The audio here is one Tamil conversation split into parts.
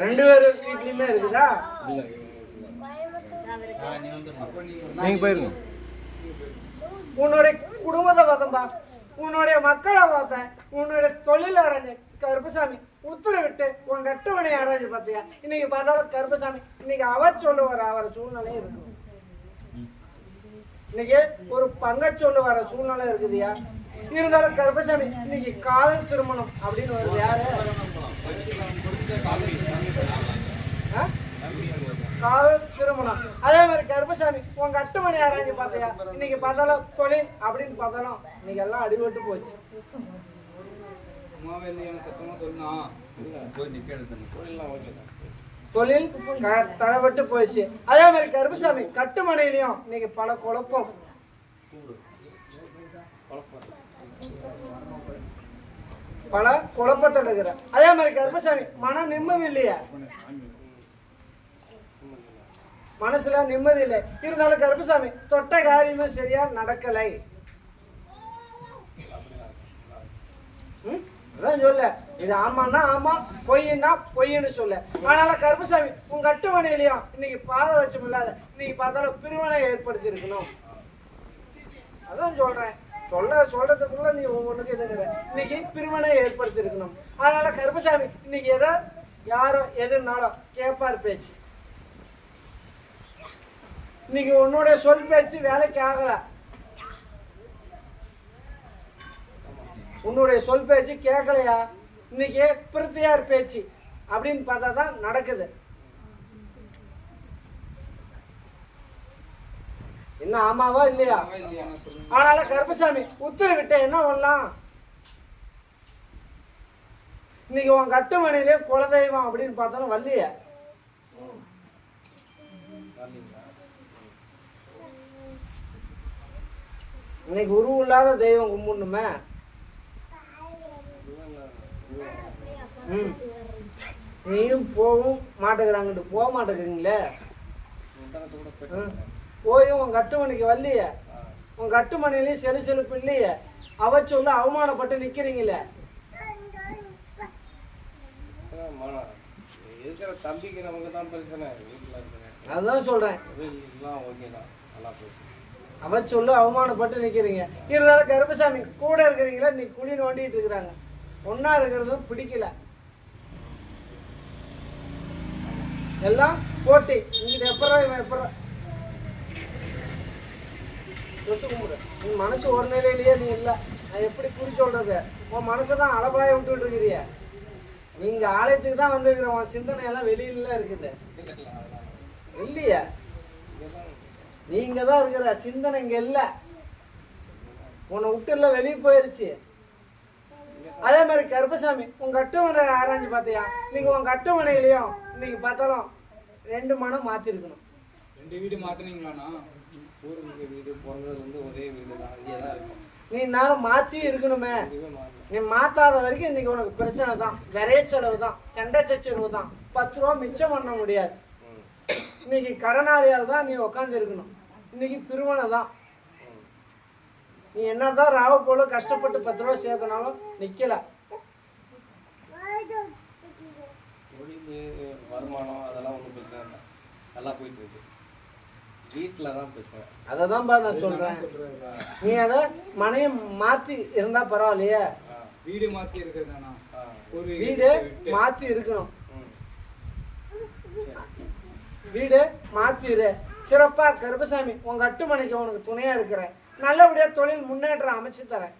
ரெண்டு பேர் வீட்லயுமே இருக்குதா? நீங்க போயிருங்க. உன்னுடைய குடும்பத்தை பார்த்தேன்பா உன்னுடைய மக்களை பார்த்தேன் உன்னுடைய தொழில் அரைஞ்சு கருப்பசாமி உத்தரவிட்டு உன் கட்டுமனை அரைஞ்சு பார்த்தியா? இன்னைக்கு பார்த்தாலும் கருப்பசாமி இன்னைக்கு அவர் சொல்லுவார் அவர் சூழ்நிலை இருக்கு. இன்னைக்கு ஒரு பங்க சொல்லு வர சூழ்நிலை இருக்குதுயா? இருந்தாலும் கருப்பசாமி இன்னைக்கு காதல் திருமணம் அப்படின்னு வருது யாரு? திருமணம். அதே மாதிரி கருப்பசாமி உங்க கட்டுமணி ஆராய்ச்சி பார்த்தியா? இன்னைக்கு பார்த்தாலும் தொழில் அப்படின்னு பார்த்தாலும் இன்னைக்கு எல்லாம் அடிபட்டு போச்சு. தொழில் க- தடைபட்டு போயிடுச்சு அதே மாதிரி கருப்பசாமி கட்டுமனையிலையும் இன்னைக்கு பல குழப்பம். பல குழப்பத்தை எடுக்கிற அதே மாதிரி கருப்பசாமி மன நிம்மதி இல்லையா? மனசுல நிம்மதி இல்லை. இருந்தாலும் கருப்பசாமி தொட்ட காரியமே சரியா நடக்கலை. ம்? அதான் சொல்ல. இது ஆமான்னா ஆமா பொய்ன்னா பொய்ன்னு சொல்ல. ஆனால கருப்பசாமி உங்க கட்டுமனையிலையும் இன்னைக்கு பாதை வச்சம் இல்லாத இன்னைக்கு பார்த்தாலும் பிரிவினை ஏற்படுத்தி இருக்கணும் அதான் சொல்றேன். சொல்ல சொல்றதுக்குள்ள நீ ஒவ்வொன்றுக்கு இதுங்கிற இன்னைக்கு பிரிவினை ஏற்படுத்தி இருக்கணும் அதனால கருப்பசாமி இன்னைக்கு எதை யாரோ எதுனாலும் கேட்பார் பேச்சு. இன்னைக்கு உன்னுடைய சொல் பேச்சு வேலைக்கு ஆகல. உன்னுடைய சொல் பேச்சு கேட்கலையா இன்னைக்கு பிரித்தியார் பேச்சு அப்படின்னு பார்த்தா தான் நடக்குது. என்ன ஆமாவா இல்லையா? ஆனால கருப்பசாமி உத்தரவிட்ட என்ன பண்ணலாம் இன்னைக்கு உன் கட்டுமணிலே குலதெய்வம் அப்படின்னு பார்த்தாலும் வள்ளிய இன்னைக்கு உருவு இல்லாத தெய்வம் கும்பிடணுமே? ம். நீயும் போகவும் மாட்டேங்கிறாங்கட்டு போக மாட்டேங்கிறீங்களே. போய் உன் கட்டுமணிக்கு வரலையே? உன் கட்டுமணிலையும் செலு செலுப்பு இல்லையே? அவ சொல்ல அவமானப்பட்டு நிக்கிறீங்களே? இருக்கிற தம்பிக்கு நமக்கு தான் பிரச்சனை வீட்டில் இருக்கிற அதுதான் சொல்றேன் வீட்டுலாம் அவ சொல்ல அவமானப்பட்டு நிக்கிறீங்க. இருந்தாலும் கருப்பசாமி கூட இருக்கிறீங்களா? நீ குழி நோண்டிட்டு இருக்கிறாங்க. ஒன்னா இருக்கிறதும் பிடிக்கல. எல்லாம் போட்டி. இங்கிட்ட எப்பறம் இவன் எப்பறா தொட்டு கும்பிடு. உன் மனசு ஒரு நிலையிலேயே நீ இல்லை. நான் எப்படி குறி சொல்றது? உன் மனசை தான் அளபாய விட்டுட்டு இருக்கிறிய. நீங்க ஆலயத்துக்கு தான் வந்திருக்கிற. உன் சிந்தனை எல்லாம் வெளியில இருக்குது. இல்லையா நீங்க தான் இருக்கிற சிந்தனை இங்க இல்ல. உன்னை விட்டு எல்லாம் வெளியே போயிருச்சு. அதே மாதிரி கருப்பசாமி உன் கட்டுமனை ஆராய்ஞ்சு பார்த்தியா? நீங்க உன் கட்டுமனையிலையும் இன்னைக்கு பார்த்தாலும் ரெண்டு மனம் மாத்திருக்கணும். ரெண்டு வீடு மாத்துனீங்களாண்ணா? பூர்வீக வீடு பிறந்தது வந்து ஒரே வீடு தான் தான் இருக்கும். நீ நேரம் மாத்தி இருக்கணுமே. நீ மாத்தாத வரைக்கும் இன்னைக்கு உனக்கு பிரச்சனை தான். விரைய செலவு தான். சண்டை சச்சரவு தான். பத்து ரூபா மிச்சம் பண்ண முடியாது. இன்னைக்கு கடனாளியால் தான் நீ உட்காந்து இருக்கணும். இன்னைக்கு பிரிவினை தான். நீ என்னதான் ராவ போல கஷ்டப்பட்டு பத்து ரூபா சேர்த்தனாலும் நிக்கல. வருமானம் அதெல்லாம் ஒன்றும் பிரச்சனை இல்லை. நல்லா போயிட்டு இருக்கு. வீட்டில் தான் பிரச்சனை. அதை தான் நான் சொல்றேன். நீ அதை மனையை மாத்தி இருந்தா பரவாயில்லையே. வீடு மாத்தி இருக்கிறதாண்ணா ஒரு வீடு மாத்தி இருக்கணும். ம். வீடு மாத்திரு. சிறப்பாக கருப்பசாமி உங்கள் அட்டுமனைக்கு உனக்கு துணையாக இருக்கிறேன். நல்லபடியாக தொழில் முன்னேற்றம் அமைச்சு தரேன்.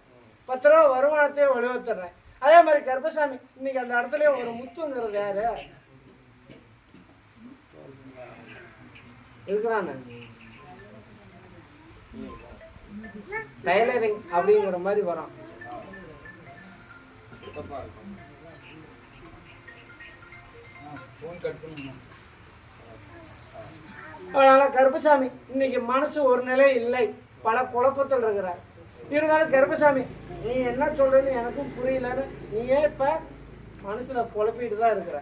பத்து ரூபா வருமானத்தையே வலுவத்துறேன். அதே மாதிரி கருப்பசாமி இன்னைக்கு அந்த இடத்துல ஒரு முத்துங்கிறது யாரு? இருக்கிறானு. டைலரிங் அப்படிங்கிற மாதிரி வரும். ஃபோன் கட் பண்ணுங்க. அதனால் கருப்பசாமி இன்னைக்கு மனசு ஒரு நிலை இல்லை. பல குழப்பத்தில் இருக்கிறார். இருந்தாலும் கருப்பசாமி நீ என்ன சொல்றன்னு எனக்கும் புரியலன்னு நீயே இப்போ மனசில் குழப்பிட்டு தான் இருக்கிற?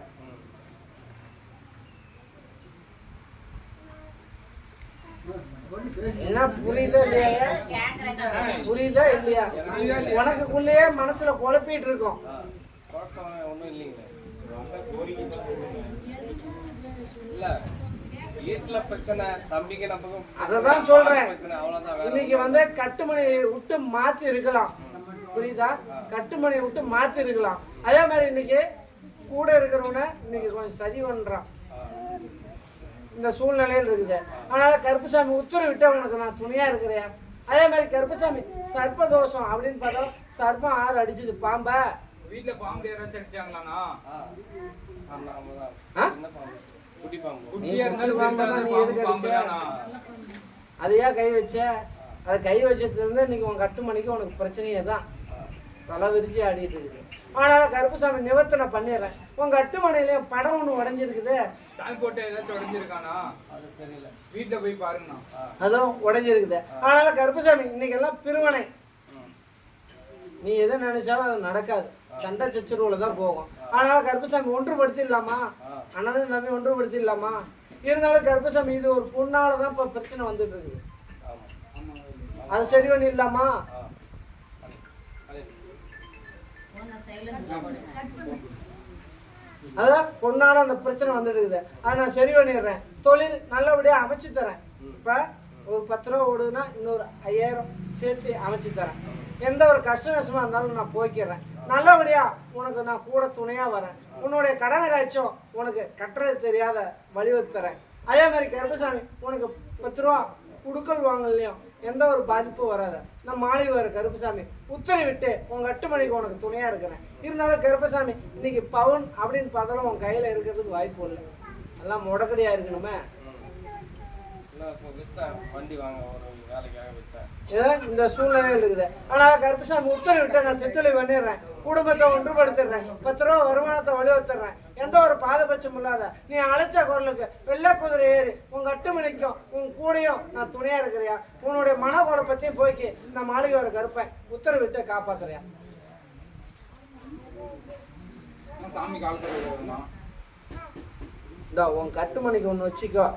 என்ன புரியுதா இல்லையா? புரியுதா இல்லையா? உனக்குள்ளேயே மனசுல குழப்பிட்டு இருக்கோம். ஒன்றும் வீட்டுல பிரச்சனை தம்பிக்கு நமக்கும் அததான் சொல்றேன். இன்னைக்கு வந்து கட்டுமணியை விட்டு மாத்தி இருக்கலாம். புரியுதா? கட்டுமணியை விட்டு மாத்தி இருக்கலாம். அதே மாதிரி இன்னைக்கு கூட இருக்கிறவன இன்னைக்கு கொஞ்சம் சரி பண்றான். இந்த சூழ்நிலையில் இருக்குது. அதனால கருப்புசாமி உத்தரவிட்டு உனக்கு நான் துணையா இருக்கிறேன். அதே மாதிரி கருப்புசாமி சர்ப்ப தோஷம் அப்படின்னு பார்த்தா சர்ப்பம் ஆறு அடிச்சது பாம்பா. வீட்டுல பாம்பு யாராச்சும் அடிச்சாங்களாண்ணா? குட்டி? அதையா கை வச்ச? அதை கை வச்சதுல இருந்து இன்னைக்கு உன் கட்டுமணிக்கு உனக்கு பிரச்சனையே தான். தலை விரிச்சு ஆடிட்டு இருக்குது அதனால கருப்புசாமி நிவர்த்தனை பண்ணிடுறேன். உங்க கட்டுமனையிலயும் படம் ஒண்ணு உடஞ்சிருக்குது. சாமி போட்டு ஏதாச்சும் உடைஞ்சிருக்கானா? அது தெரியல. வீட்டுல போய் பாருங்கண்ணா. அதுவும் உடஞ்சிருக்குது. அதனால கருப்புசாமி இன்னைக்கு எல்லாம் பிரிவினை. நீ எதை நினைச்சாலும் அது நடக்காது. சண்டை சச்சுருவுல தான் போகும். அதனால கருப்புசாமி ஒன்றுபடுத்திடலாமா. அண்ணனும் தம்பி ஒன்றுபடுத்திடலாமா? இருந்தாலும் கருப்புசாமி இது ஒரு பொண்ணால தான் இப்போ பிரச்சனை வந்துட்டு ஆமா. அது சரி பண்ணி இல்லாமா அதான் பொண்ணால அந்த பிரச்சனை வந்துட்டு இருக்குது அதை நான் சரி பண்ணிடுறேன். தொழில் நல்லபடியாக அமைச்சு தரேன். இப்போ ஒரு பத்து ரூபா ஓடுதுன்னா இன்னொரு ஐயாயிரம் சேர்த்து அமைச்சு தரேன். எந்த ஒரு கஷ்ட நஷ்டமாக இருந்தாலும் நான் போய்க்கிறேன். நல்லபடியா உனக்கு நான் கூட துணையாக வரேன். உன்னுடைய கடனை காய்ச்சும் உனக்கு கட்டுறது தெரியாத வழிவகுத்து தரேன். அதே மாதிரி கருப்பசாமி உனக்கு பத்து ரூபா குடுக்கல் வாங்கலையும் எந்த ஒரு பாதிப்பும் வராது. நான் மாளிகை வர கருப்பசாமி உத்தரவிட்டு உங்க அட்டுமணிக்கு உனக்கு துணையா இருக்கிறேன். இருந்தாலும் கருப்பசாமி இன்னைக்கு பவுன் அப்படின்னு பார்த்தாலும் உன் கையில இருக்கிறதுக்கு வாய்ப்பு இல்லை. எல்லாம் முடக்கடியா இருக்கணுமே. வண்டி வாங்க ஒரு வேலைக்காக இந்த சூழ்நிலையில் இருக்குது. ஆனால் கருப்பசாமி உத்தரவிட்டு நான் தித்தலை பண்ணிடுறேன். குடும்பத்தை ஒன்றுபடுத்திடுறேன். பத்து ரூபா வருமானத்தை வழிவத்துறேன் எந்த ஒரு பாதபட்சம் இல்லாத நீ அழைச்ச குரலுக்கு வெள்ளை குதிரை ஏறி உங்க அட்டுமணிக்கும் உன் கூடையும் நான் துணையா இருக்கிறியா உன்னுடைய மன குழப்பத்தையும் போய்க்கு இந்த மாளிகை வர கருப்பேன். உத்தரவிட்டு காப்பாத்துறியா சாமி கால் பண்ணுறேண்ணா இந்த உன் கட்டுமணிக்கு ஒன்று வச்சுக்கோ.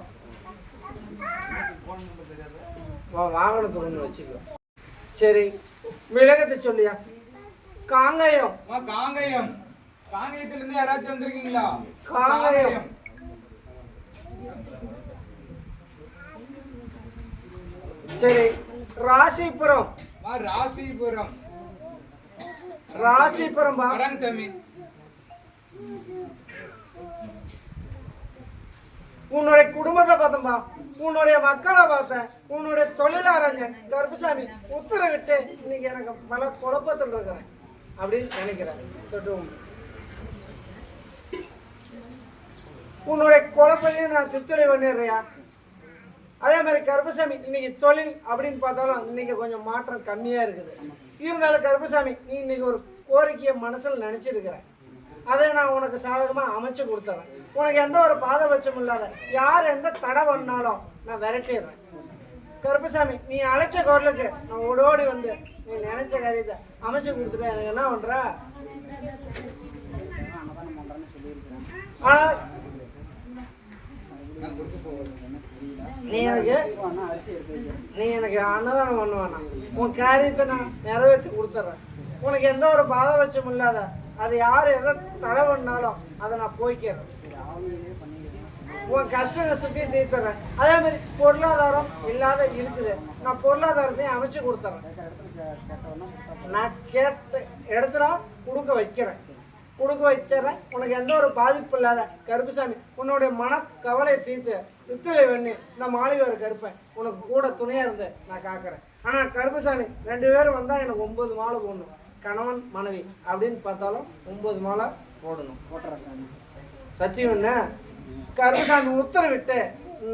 உன் வாகனத்துக்கு ஒன்று வச்சுக்கோ. சரி விலகத்தை சொல்லியா? காங்கயம். காங்கயம். காங்கயத்துல இருந்து யாராச்சும் வந்திருக்கீங்களா? காங்கயம். சரி ராசிபுரம். ராசிபுரம். ராசிபுரம் வராங்க சாமி. உன்னுடைய குடும்பத்தை பார்த்தேன்பா உன்னுடைய மக்களை பார்த்தேன் உன்னுடைய தொழில் அறிஞன் கருப்புசாமி உத்தரவிட்டு இன்னைக்கு எனக்கு பல குழப்பத்தில் இருக்கிறேன் அப்படின்னு நினைக்கிறேன். தொட்டு உன்னுடைய குழப்பத்தையும் நான் சித்துரை பண்ணிடுறியா அதே மாதிரி கருப்பசாமி இன்னைக்கு தொழில் அப்படின்னு பார்த்தாலும் இன்னைக்கு கொஞ்சம் மாற்றம் கம்மியாக இருக்குது. இருந்தாலும் கருப்பசாமி நீ இன்னைக்கு ஒரு கோரிக்கையை மனசில் நினைச்சிருக்கிற. அதை நான் உனக்கு சாதகமாக அமைச்சு கொடுத்துறேன். உனக்கு எந்த ஒரு பாதபட்சம் இல்லாத. யார் எந்த தடை பண்ணாலும் நான் விரட்டிடுறேன். கருப்பசாமி நீ அழைச்ச குரலுக்கு நான் ஓடோடி வந்து நீ நினைச்ச காரியத்தை அமைச்சு கொடுத்துட்டேன். எனக்கு என்ன பண்ற? ஆனால் நீ எனக்கு நீ எனக்கு அன்னதானம் பண்ணுவானா? உன் காரியத்தை நான் நிறைவேற்றி கொடுத்துட்றேன். உனக்கு எந்த ஒரு பாதபட்சம் இல்லாத அது யார் எதை தடை பண்ணாலும் அதை நான் போய்க்கிறேன். உன் கஷ்ட நஷ்டத்தையும் தீர்த்துறேன். அதே மாதிரி பொருளாதாரம் இல்லாத இருக்குது. நான் பொருளாதாரத்தையும் அமைச்சு கொடுத்துறேன். நான் கேட்ட இடத்துல கொடுக்க வைக்கிறேன். கொடுக்க வைக்கிறேன். உனக்கு எந்த ஒரு பாதிப்பு இல்லாத கருப்புசாமி உன்னுடைய மன கவலையை தீர்த்து வித்துலை வெண்ணி இந்த மாளிகை கருப்பேன். உனக்கு கூட துணையாக இருந்து நான் காக்கிறேன். ஆனால் கருப்புசாமி ரெண்டு பேரும் வந்தால் எனக்கு ஒன்பது மாலை போடணும். கணவன் மனைவி அப்படின்னு பார்த்தாலும் ஒன்பது மாலை போடணும். சத்தியம் என்ன? கருப்புசாமி உத்தரவிட்டு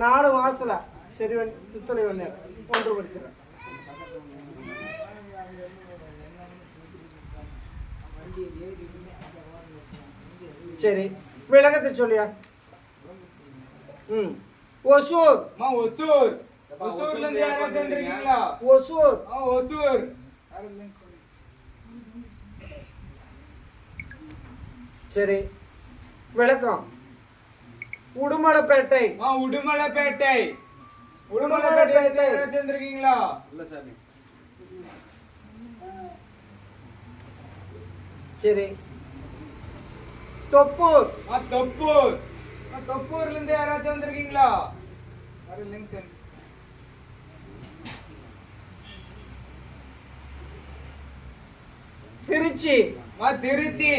நாலு மாசத்துல சரி தித்துளை வெண்ணி ஒன்றுபடுத்துறேன் சரி விளக்கத்தை சொல்லியா? ம். ஒசூர். ஒசூர். ஒசூர்ல இருந்து யாராச்சும் வந்திருக்கீங்களா? ஒசூர். ஒசூர் யாரும் இல்லைன்னு சொல்லு. சரி விளக்கம். உடுமலைப்பேட்டை. உடுமலைப்பேட்டை. உடுமலைப்பேட்டை வந்திருக்கீங்களா? இல்ல சாமி. சரி. தொப்பூர். தொப்பூர். தொப்பூர்ல இருந்து யாராச்சும் வந்திருக்கீங்களா? வர இல்லைங்க சார் திருச்சி. மா திருச்சி.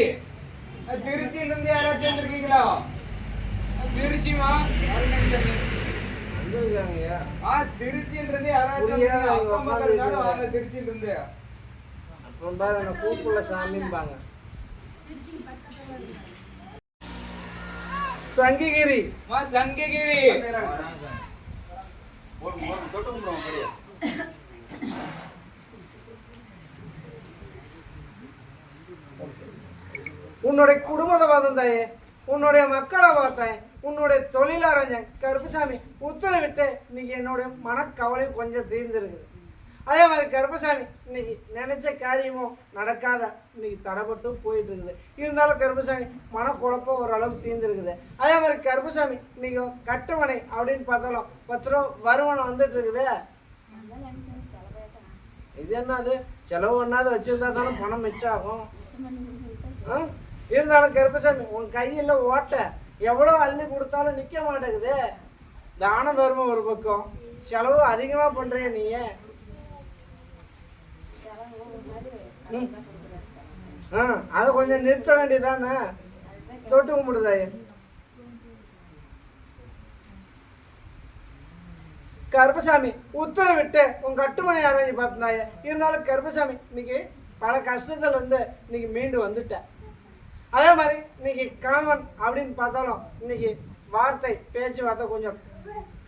அஹ், திருச்சியில இருந்து யாராச்சும் வந்திருக்கீங்களா? திருச்சிமா? ஆ திருச்சியில இருந்து யாராச்சும் அக்கம் உட்கார்ந்து வாங்க திருச்சியில இருந்து அப்புறம் பாரு என்ன கூப்பிடல சாமிம்பாங்க. சங்கிகிரி. மா சங்ககிரி. தொட்டு கும்பிடுவோம் உன்னுடைய குடும்பத்தை பார்த்தேன் தாயே. உன்னுடைய மக்களை பார்த்தேன் உன்னுடைய தொழில் அறிஞன் கருப்பசாமி உத்தரவிட்டு இன்னைக்கு என்னுடைய மனக்கவலையும் கொஞ்சம் தீர்ந்துருக்குது. அதே மாதிரி கருப்பசாமி இன்னைக்கு நினைச்ச காரியமும் நடக்காத இன்னைக்கு தடைப்பட்டு போயிட்டு இருக்குது இருந்தாலும் கருப்பசாமி மனக்குழப்பம் ஓரளவுக்கு தீர்ந்துருக்குது. அதே மாதிரி கருப்பசாமி இன்னைக்கு கட்டுமனை அப்படின்னு பார்த்தாலும் பத்து ரூபா வருமானம் வந்துட்டு இருக்குது இது என்னது? செலவு ஒன்றாவது வச்சுருந்தா தானே பணம் மிச்சம் ஆகும். ஆ? இருந்தாலும் கருப்பசாமி உன் கையில் ஓட்ட எவ்வளோ அள்ளி கொடுத்தாலும் நிற்க மாட்டேங்குது. தான தர்மம் ஒரு பக்கம். செலவு அதிகமாக பண்ணுறிய நீ ம். ஆ அதை கொஞ்சம் நிறுத்த வேண்டியதானே தொட்டு கும்பிடுதாயே கருப்பசாமி உத்தரவிட்டு உன் கட்டுமணி அரேஞ்ச் பார்த்துனாய. இருந்தாலும் கருப்பசாமி இன்னைக்கு பல கஷ்டத்துல இருந்து இன்னைக்கு மீண்டு வந்துட்டேன் அதே மாதிரி இன்னைக்கு கணவன் அப்படின்னு பார்த்தாலும் இன்னைக்கு வார்த்தை பேச்சு வார்த்தை கொஞ்சம்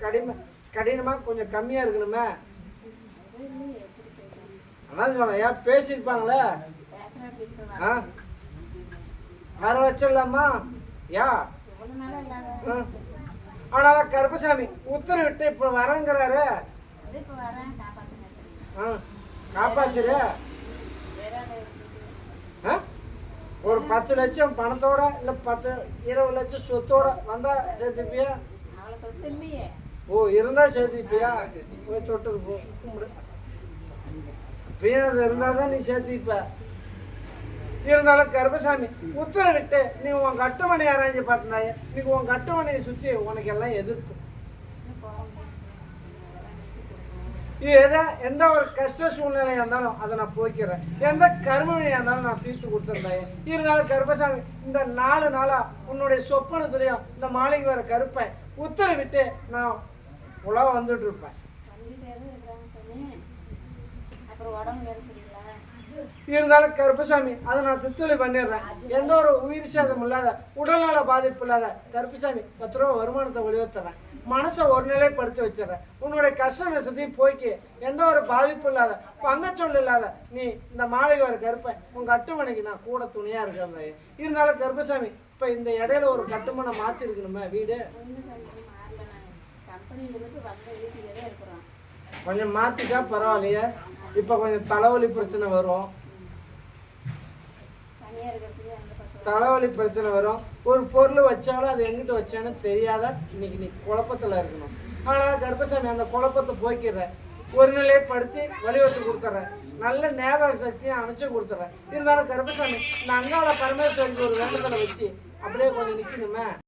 கடிம கடினமாக கொஞ்சம் கம்மியாக இருக்கணுமே. அதான் சொல்றேன் ஏன் பேசியிருப்பாங்களே? ஆ? வர வச்சிடலாமா யா. ஆனால் கருப்பசாமி உத்தரவிட்டு இப்போ வரங்கிறாரு. ஆ. காப்பாத்துரு ஆ ஒரு பத்து லட்சம் பணத்தோட இல்லை பத்து இருபது லட்சம் சொத்தோட வந்தா சேர்த்துப்பியா? ஓ இருந்தா சேர்த்துப்பியா? போய் தொட்டு போ. கும்பிடு அப்பயும் அது இருந்தால் தான் நீ சேர்த்துப்ப இருந்தாலும் கர்பசாமி உத்தரவிட்டு நீ உன் கட்டுமணி அரேஞ்சு பார்த்தாய நீ உன் கட்டுமணியை சுற்றி உனக்கு எல்லாம் எதிர்ப்பு இது எதை எந்த ஒரு கஷ்ட சூழ்நிலையாக இருந்தாலும் அதை நான் போய்க்கிறேன் எந்த கருமவினியாக இருந்தாலும் நான் தீர்த்து கொடுத்துருந்தேன் இருந்தாலும் கருப்பசாமி இந்த நாலு நாளாக உன்னுடைய சொப்பனத்துலேயும் இந்த மாளிகை வர கருப்பை உத்தரவிட்டு நான் உலக வந்துட்டு இருப்பேன் அப்புறம் உடம்பு வேறு சரியில்லை இருந்தாலும் கருப்பசாமி அதை நான் தித்துளி பண்ணிடுறேன். எந்த ஒரு உயிர் சேதம் இல்லாத உடல்நல பாதிப்பு இல்லாத கருப்பசாமி பத்து ரூபா வருமானத்தை ஒளிவத்துறேன். மனசை ஒரு நிலைப்படுத்தி வச்சிடுறேன். உன்னுடைய கஷ்ட நெசத்தையும் போய்க்கு எந்த ஒரு பாதிப்பு இல்லாத பங்கச்சொல் இல்லாத நீ இந்த மாளிகை ஒரு கருப்பை உன் கட்டுமனைக்கு நான் கூட துணையா இருக்கிறேன். இருந்தாலும் கருப்பசாமி இப்போ இந்த இடையில ஒரு கட்டுமனை மாற்றி இருக்கணுமே வீடு கொஞ்சம் மாற்றிட்டா பரவாயில்லையே. இப்போ கொஞ்சம் தலைவலி பிரச்சனை வரும். தலைவலி பிரச்சனை வரும். ஒரு பொருள் வச்சாலும் அது எங்கிட்ட வச்சேன்னு தெரியாத இன்னைக்கு நீ குழப்பத்தில் இருக்கணும். ஆனால் கர்ப்பசாமி அந்த குழப்பத்தை போக்கிடுறேன். ஒரு நிலைப்படுத்தி வழிவத்து கொடுத்துட்றேன். நல்ல ஞாபக சக்தியை அமைச்சு கொடுத்துட்றேன். இருந்தாலும் கர்ப்பசாமி இந்த அங்காள பரமேஸ்வரிக்கு ஒரு வேண்டுதலை வச்சு அப்படியே கொஞ்சம் நிற்கணுமே